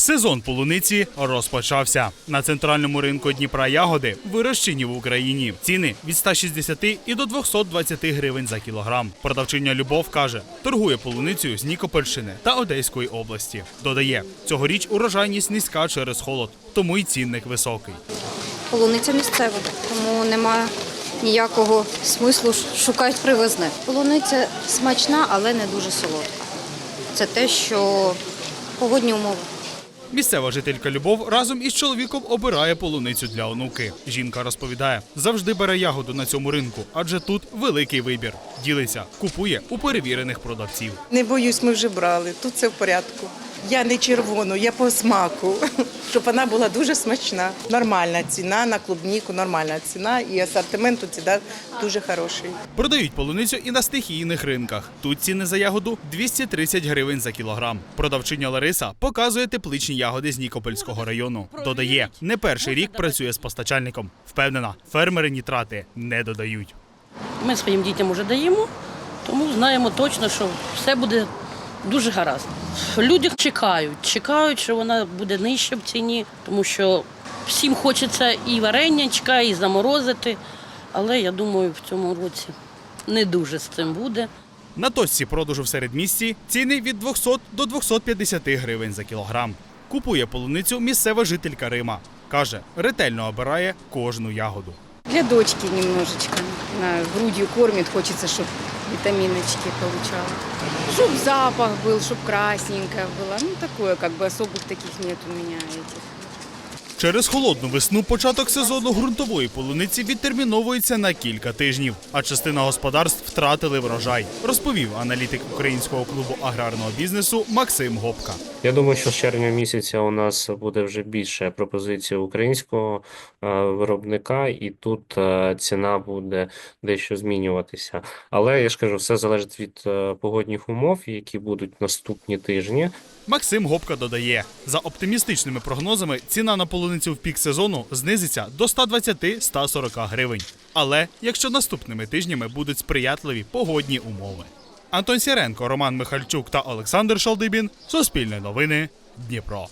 Сезон полуниці розпочався. На центральному ринку Дніпра ягоди вирощені в Україні. Ціни від 160 і до 220 гривень за кілограм. Продавчиня Любов каже, торгує полуницею з Нікопольщини та Одеської області. Додає, цьогоріч урожайність низька через холод, тому й цінник високий. Полуниця місцева, тому немає ніякого смислу шукати привезне. Полуниця смачна, але не дуже солодка. Це те, що погодні умови. Місцева жителька Любов разом із чоловіком обирає полуницю для онуки. Жінка розповідає, завжди бере ягоду на цьому ринку, адже тут великий вибір. Ділиться, купує у перевірених продавців. Не боюсь, ми вже брали. Тут все в порядку. Я не червону, я по смаку, щоб вона була дуже смачна. Нормальна ціна на клубніку, нормальна ціна і асортимент тут завжди дуже хороший. Продають полуницю і на стихійних ринках. Тут ціни за ягоду 230 гривень за кілограм. Продавчиня Лариса показує тепличні ягоди з Нікопольського району. Додає, не перший рік працює з постачальником. Впевнена, фермери нітрати не додають. Ми своїм дітям вже даємо, тому знаємо точно, що все буде дуже гаразд. Люди чекають, чекають, що вона буде нижча в ціні, тому що всім хочеться і варенячка, і заморозити. Але я думаю, в цьому році не дуже з цим буде. На точці продажу в середмісті ціни від 200 до 250 гривень за кілограм. Купує полуницю місцева жителька Рима. Каже, ретельно обирає кожну ягоду. Для дочки немножечко. Она грудью кормит, хочется, чтобы витаминочки получала. Чтоб запах был, чтоб красненькая была. Ну, такое, как бы особых таких нет у меня этих. Через холодну весну початок сезону ґрунтової полуниці відтерміновується на кілька тижнів, а частина господарств втратили врожай, розповів аналітик українського клубу аграрного бізнесу Максим Гопка. Я думаю, що з червня місяця у нас буде вже більше пропозицій українського е, виробника, і тут е, ціна буде дещо змінюватися. Але я ж кажу, все залежить від е, погодних умов, які будуть наступні тижні. Максим Гопка додає, за оптимістичними прогнозами, ціна на полуницю в пік сезону знизиться до 120-140 гривень. Але якщо наступними тижнями будуть сприятливі погодні умови. Антон Сіренко, Роман Михальчук та Олександр Шалдибін. Суспільне новини. Дніпро.